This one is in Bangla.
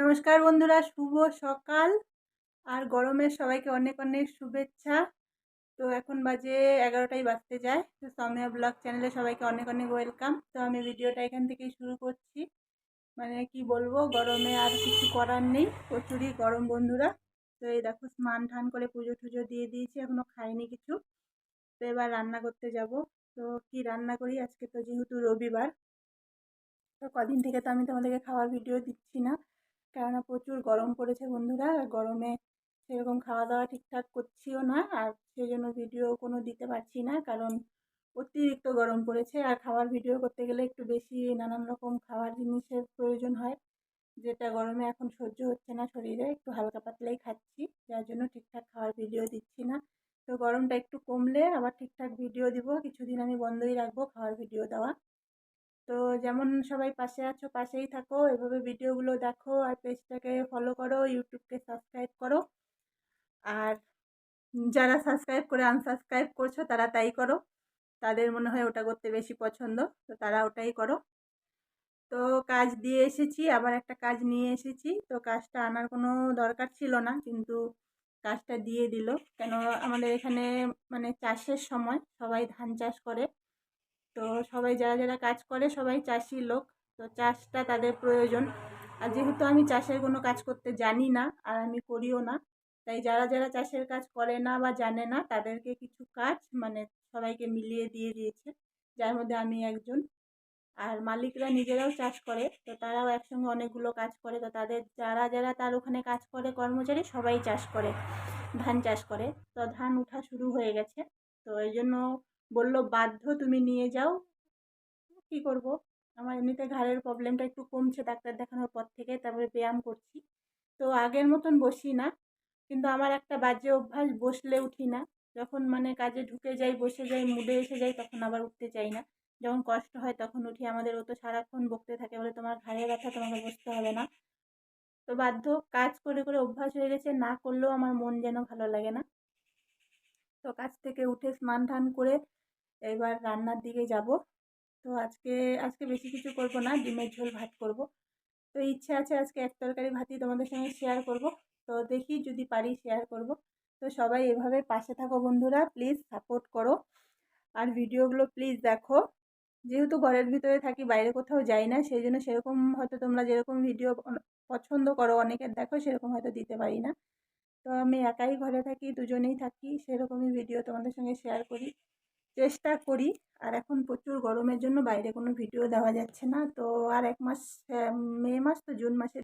নমস্কার বন্ধুরা, শুভ সকাল। আর গরমের সবাইকে অনেক অনেক শুভেচ্ছা। তো এখন বাজে এগারোটাই বাজতে যায়। তো সৌমিয়া ব্লগ চ্যানেলে সবাইকে অনেক অনেক ওয়েলকাম। তো আমি ভিডিওটা এখান থেকেই শুরু করছি। মানে কি বলব, গরমে আর কিছু করার নেই। প্রচুরই গরম বন্ধুরা। তো এই দেখো, স্নান টান করে পুজো টুজো দিয়ে দিয়েছি এখনও খাইনি কিছু। তো এবার রান্না করতে যাব। তো কি রান্না করি? আজকে তো যেহেতু রবিবার, তো কদিন থেকে তো আমি তোমাদেরকে খাওয়ার ভিডিও দিচ্ছি না। কেননা প্রচুর গরম পড়েছে বন্ধুরা, আর গরমে সেরকম খাওয়া দাওয়া ঠিকঠাক করছিও না, আর সেই জন্য ভিডিও কোনো দিতে পারছি না, কারণ অতিরিক্ত গরম পড়েছে। আর খাওয়ার ভিডিও করতে গেলে একটু বেশি নানান রকম খাবার জিনিসের প্রয়োজন হয়, যেটা গরমে এখন সহ্য হচ্ছে না শরীরে। একটু হালকা পাতলাই খাচ্ছি, যার জন্য ঠিকঠাক খাওয়ার ভিডিও দিচ্ছি না। তো গরমটা একটু কমলে আবার ঠিকঠাক ভিডিও দিব, কিছুদিন আমি বন্ধই রাখব খাওয়ার ভিডিও দেওয়া। তো যেমন সবাই পাশে আছো, পাশেই থাকো, এভাবে ভিডিওগুলো দেখো আর পেজটাকে ফলো করো ইউটিউবকে সাবস্ক্রাইব করো। আর যারা সাবস্ক্রাইব করে আনসাবস্ক্রাইব করছ, তারা তাই করো। তাদের মনে হয় ওটা করতে বেশি পছন্দ, তো তারা ওটাই করো। তো কাজ দিয়ে এসেছি, আবার একটা কাজ নিয়ে এসেছি। তো কাজটা আনার কোনো দরকার ছিল না, কিন্তু কাজটা দিয়ে দিল। কেন আমাদের এখানে মানে চাষের সময় সবাই ধান চাষ করে। তো সবাই যারা যারা কাজ করে সবাই চাষি লোক। তো চাষটা তাদের প্রয়োজন। আর যেহেতু আমি চাষের কোনো কাজ করতে জানি না আর আমি করিও না, তাই যারা যারা চাষের কাজ করে না বা জানে না তাদেরকে কিছু কাজ মানে সবাইকে মিলিয়ে দিয়ে দিয়েছে, যার মধ্যে আমি একজন। আর মালিকরা নিজেরাও চাষ করে, তো তারাও একসঙ্গে অনেকগুলো কাজ করে। তো তাদের যারা যারা তার ওখানে কাজ করে কর্মচারী সবাই চাষ করে, ধান চাষ করে। তো ধান উঠা শুরু হয়ে গেছে। তো এই জন্য বলল, বাধ্য তুমি নিয়ে যাও। কী করব? আমার এমনিতে ঘাড়ের প্রবলেমটা একটু কমছে ডাক্তার দেখানোর পর থেকে, তারপরে ব্যায়াম করছি। তো আগের মতন বসি না, কিন্তু আমার একটা বাজে অভ্যাস, বসলে উঠি না। যখন মানে কাজে ঢুকে যাই, বসে যাই মুডে এসে যাই, তখন আবার উঠতে চাই না। যখন কষ্ট হয়, তখন উঠি। আমাদের ও তো সারাক্ষণ বকতে থাকে, বলে তোমার ঘাড়ে ব্যথা তোমাকে বসতে হবে না। তো বাধ্য কাজ করে করে অভ্যাস হয়ে গেছে, না করলেও আমার মন যেন ভালো লাগে না। তো কাজ থেকে উঠে স্নান টান করে এবার রান্নার দিকে যাব। তো আজকে আজকে বেশি কিছু করব না, ডিমের ঝোল ভাত করব। তো ইচ্ছে আছে আজকে এক তরকারি ভাতই তোমাদের সঙ্গে শেয়ার করব। তো দেখি যদি পারি শেয়ার করব। তো সবাই এভাবে পাশে থাকো বন্ধুরা প্লিজ সাপোর্ট করো। আর ভিডিওগুলো প্লিজ দেখো। যেহেতু ঘরের ভিতরে থাকি, বাইরে কোথাও যাই না, সেই জন্য সেরকম হয়তো তোমরা যেরকম ভিডিও পছন্দ করো, অনেকের দেখো, সেরকম হয়তো দিতে পারি না। তো আমি একাই ঘরে থাকি, দুজনেই থাকি, সেরকমই ভিডিও তোমাদের সঙ্গে শেয়ার করি। চেষ্টা করি। আর এখন প্রচুর গরমের জন্য বাইরে কোনো ভিডিও দেওয়া যাচ্ছে না। তো আর এক মাস মে মাস তো জুন মাসে